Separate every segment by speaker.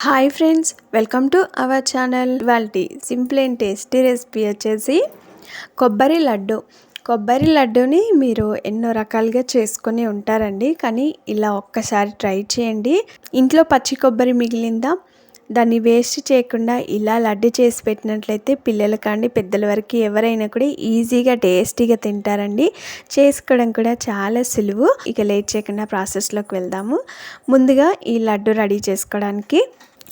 Speaker 1: Hi friends welcome to our channel. వాల్టీ simple and tasty recipe వచ్చేసి కొబ్బరి లడ్డు. కొబ్బరి లడ్డుని మీరు ఎన్నో రకాలుగా చేసుకొని ఉంటారండి కానీ ఇలా ఒక్కసారి ట్రై చేయండి. ఇంట్లో పచ్చి కొబ్బరి మిగిలిందా? దాన్ని వేస్ట్ చేయకుండా ఇలా లడ్డు చేసి పెట్టినట్లయితే పిల్లల కానీ పెద్దల వరకు ఎవరైనా కూడా ఈజీగా టేస్టీగా తింటారండి. చేసుకోవడం కూడా చాలా సులువు. ఇక లేట్ చేయకుండా ప్రాసెస్లోకి వెళ్దాము. ముందుగా ఈ లడ్డు రెడీ చేసుకోవడానికి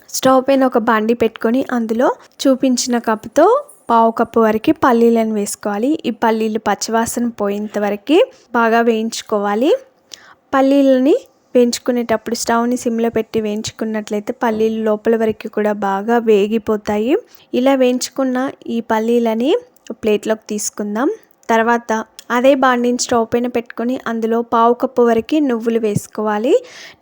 Speaker 1: స్టవ్ పైన ఒక బండి పెట్టుకొని అందులో చూపించిన కప్పుతో పావు కప్పు వరకు పల్లీలను వేసుకోవాలి. ఈ పల్లీలు పచ్చివాసన పోయేంత వరకు బాగా వేయించుకోవాలి. పల్లీలని వేయించుకునేటప్పుడు స్టవ్ని సిమ్లో పెట్టి వేయించుకున్నట్లయితే పల్లీలు లోపల వరకు కూడా బాగా వేగిపోతాయి. ఇలా వేయించుకున్న ఈ పల్లీలని ప్లేట్లోకి తీసుకుందాం. తర్వాత అదే బాండిని స్టవ్ పైన పెట్టుకొని అందులో పావు కప్పు వరకు నువ్వులు వేసుకోవాలి.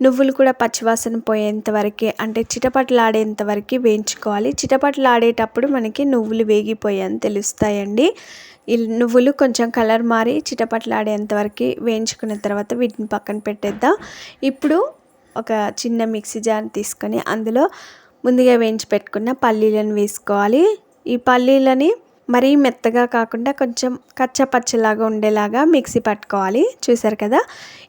Speaker 1: నువ్వులు కూడా పచ్చివాసన పోయేంత వరకే అంటే చిటపట్లాడేంత వరకు వేయించుకోవాలి. చిటపట్లాడేటప్పుడు మనకి నువ్వులు వేగిపోయాయని తెలుస్తాయండి. ఈ నువ్వులు కొంచెం కలర్ మారి చిటపట్లాడేంత వరకు వేయించుకున్న తర్వాత వీటిని పక్కన పెట్టేద్దాం. ఇప్పుడు ఒక చిన్న మిక్సీ జార్ తీసుకొని అందులో ముందుగా వేయించి పెట్టుకున్న పల్లీలను వేసుకోవాలి. ఈ పల్లీలని మరీ మెత్తగా కాకుండా కొంచెం కచ్చపచ్చలాగా ఉండేలాగా మిక్సీ పట్టుకోవాలి. చూసారు కదా?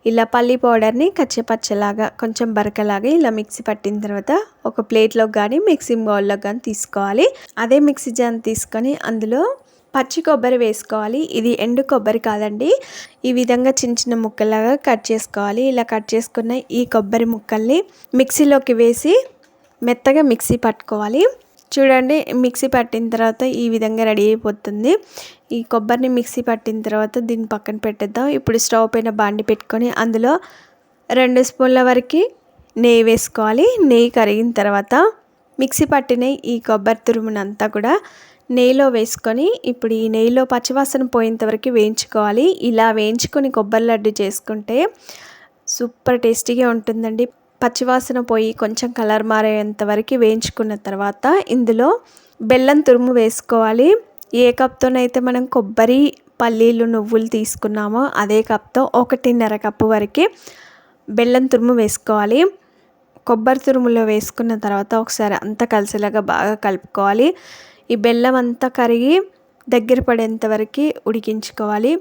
Speaker 1: ఇలా పల్లి పౌడర్ని కచ్చపచ్చలాగా కొంచెం బరకలాగా ఇలా మిక్సీ పట్టిన తర్వాత ఒక ప్లేట్లోకి కానీ మిక్సింగ్ బౌల్లో కానీ తీసుకోవాలి. అదే మిక్సీ జాన్ తీసుకొని అందులో పచ్చి కొబ్బరి వేసుకోవాలి. ఇది ఎండు కొబ్బరి కాదండి. ఈ విధంగా చిన్న చిన్న ముక్కలాగా కట్ చేసుకోవాలి. ఇలా కట్ చేసుకున్న ఈ కొబ్బరి ముక్కల్ని మిక్సీలోకి వేసి మెత్తగా మిక్సీ పట్టుకోవాలి. చూడండి మిక్సీ పట్టిన తర్వాత ఈ విధంగా రెడీ అయిపోతుంది. ఈ కొబ్బరిని మిక్సీ పట్టిన తర్వాత దీన్ని పక్కన పెట్టేద్దాం. ఇప్పుడు స్టవ్ పైన బాండి పెట్టుకొని అందులో రెండు స్పూన్ల వరకు నెయ్యి వేసుకోవాలి. నెయ్యి కరిగిన తర్వాత మిక్సీ పట్టిన ఈ కొబ్బరి తురుమునంతా కూడా నెయ్యిలో వేసుకొని ఇప్పుడు ఈ నెయ్యిలో పచ్చివాసన పోయేంత వరకు వేయించుకోవాలి. ఇలా వేయించుకొని కొబ్బరి లడ్డు చేసుకుంటే సూపర్ టేస్టీగా ఉంటుందండి. పచ్చివాసన పోయి కొంచెం కలర్ మారేంత వరకు వేయించుకున్న తర్వాత ఇందులో బెల్లం తురుము వేసుకోవాలి. ఏ కప్తోనైతే మనం కొబ్బరి పల్లీలు నువ్వులు తీసుకున్నామో అదే కప్తో ఒకటిన్నర కప్పు వరకు బెల్లం తురుము వేసుకోవాలి. కొబ్బరి తురుములో వేసుకున్న తర్వాత ఒకసారి అంతా కలిసేలాగా బాగా కలుపుకోవాలి. ఈ బెల్లం అంతా కరిగి దగ్గర పడేంత వరకు ఉడికించుకోవాలి.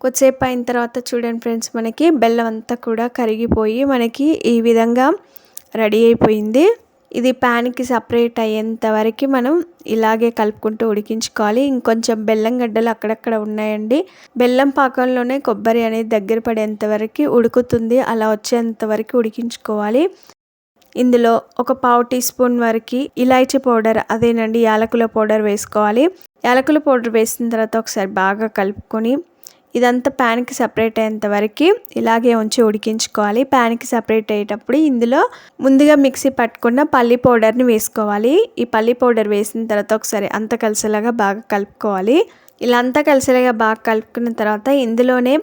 Speaker 1: కొద్దిసేపు అయిన తర్వాత చూడండి ఫ్రెండ్స్ మనకి బెల్లం అంతా కూడా కరిగిపోయి మనకి ఈ విధంగా రెడీ అయిపోయింది. ఇది ప్యాన్కి సపరేట్ అయ్యేంత వరకు మనం ఇలాగే కలుపుకుంటూ ఉడికించుకోవాలి. ఇంకొంచెం బెల్లం గడ్డలు అక్కడక్కడ ఉన్నాయండి. బెల్లం పాకంలోనే కొబ్బరి అనేది దగ్గర పడేంత వరకు ఉడుకుతుంది. అలా వచ్చేంత వరకు ఉడికించుకోవాలి. ఇందులో ఒక పావు టీ స్పూన్ వరకు ఇలాచీ పౌడర్ అదేనండి యాలకుల పౌడర్ వేసుకోవాలి. యాలకుల పౌడర్ వేసిన తర్వాత ఒకసారి బాగా కలుపుకొని ఇదంతా ప్యాన్కి సపరేట్ అయ్యేంత వరకు ఇలాగే ఉంచి ఉడికించుకోవాలి. ప్యాన్కి సపరేట్ అయ్యేటప్పుడు ఇందులో ముందుగా మిక్సీ పట్టుకున్న పల్లి పౌడర్ని వేసుకోవాలి. ఈ పల్లి పౌడర్ వేసిన తర్వాత ఒకసారి అంత కలిసేలాగా బాగా కలుపుకోవాలి. ఇలా అంతా కలిసేలాగా బాగా కలుపుకున్న తర్వాత ఇందులోనే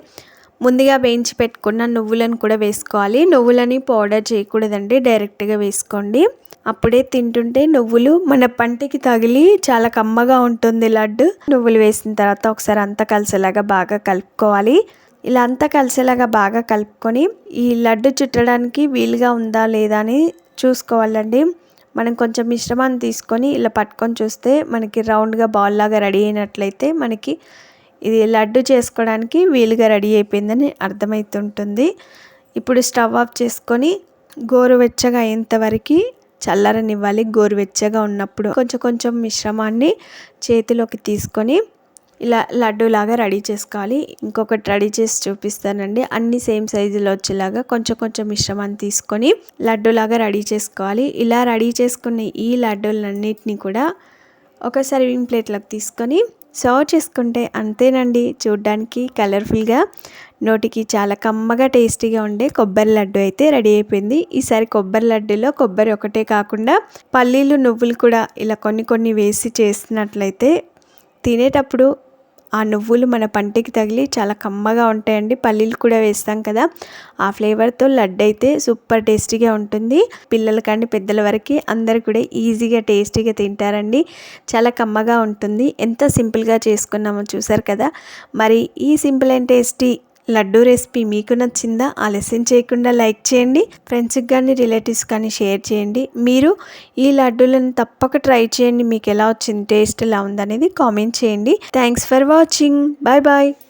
Speaker 1: ముందుగా వేయించి పెట్టుకున్న నువ్వులను కూడా వేసుకోవాలి. నువ్వులని పౌడర్ చేయకూడదండి డైరెక్ట్గా వేసుకోండి. అప్పుడే తింటుంటే నువ్వులు మన పంటికి తగిలి చాలా కమ్మగా ఉంటుంది లడ్డు. నువ్వులు వేసిన తర్వాత ఒకసారి అంతా కలిసేలాగా బాగా కలుపుకోవాలి. ఇలా అంతా కలిసేలాగా బాగా కలుపుకొని ఈ లడ్డు చుట్టడానికి వీలుగా ఉందా లేదా అని చూసుకోవాలండి. మనం కొంచెం మిశ్రమాన్ని తీసుకొని ఇలా పట్టుకొని చూస్తే మనకి రౌండ్గా బాల్ లాగా రెడీ అయినట్లయితే మనకి ఇది లడ్డు చేసుకోవడానికి వీలుగా రెడీ అయిపోయిందని అర్థమవుతుంటుంది ఇప్పుడు స్టవ్ ఆఫ్ చేసుకొని గోరువెచ్చగా అయ్యేంతవరకు చల్లరనివ్వాలి. గోరువెచ్చగా ఉన్నప్పుడు కొంచెం కొంచెం మిశ్రమాన్ని చేతిలోకి తీసుకొని ఇలా లడ్డూలాగా రెడీ చేసుకోవాలి. ఇంకొకటి రెడీ చేసి చూపిస్తానండి. అన్ని సేమ్ సైజులో వచ్చేలాగా కొంచెం కొంచెం మిశ్రమాన్ని తీసుకొని లడ్డూలాగా రెడీ చేసుకోవాలి. ఇలా రెడీ చేసుకున్న ఈ లడ్డూలన్నిటినీ కూడా ఒక సర్వింగ్ ప్లేట్లోకి తీసుకొని సర్వ్ చేసుకుంటే అంతేనండి. చూడ్డానికి కలర్ఫుల్గా నోటికి చాలా కమ్మగా టేస్టీగా ఉండే కొబ్బరి లడ్డు అయితే రెడీ అయిపోయింది. ఈసారి కొబ్బరి లడ్డులో కొబ్బరి ఒకటే కాకుండా పల్లీలు నువ్వులు కూడా ఇలా కొన్ని కొన్ని వేసి చేసినట్లయితే తినేటప్పుడు ఆ నువ్వులు మన పంటికి తగిలి చాలా కమ్మగా ఉంటాయండి. పల్లీలు కూడా వేస్తాం కదా. ఆ ఫ్లేవర్తో లడ్డు అయితే సూపర్ టేస్టీగా ఉంటుంది. పిల్లల కానీ పెద్దల వరకు అందరు కూడా ఈజీగా టేస్టీగా తింటారండి. చాలా కమ్మగా ఉంటుంది. ఎంత సింపుల్గా చేసుకున్నామో చూసారు కదా. మరి ఈ simple and tasty laddu recipe మీకు నచ్చిందా? ఆలస్యం చేయకుండా లైక్ చేయండి. ఫ్రెండ్స్కి కానీ రిలేటివ్స్ కానీ షేర్ చేయండి. మీరు ఈ లడ్డూలను తప్పక ట్రై చేయండి. మీకు ఎలా వచ్చింది టేస్ట్ ఎలా ఉందనేది కామెంట్ చేయండి. Thanks for watching. Bye bye.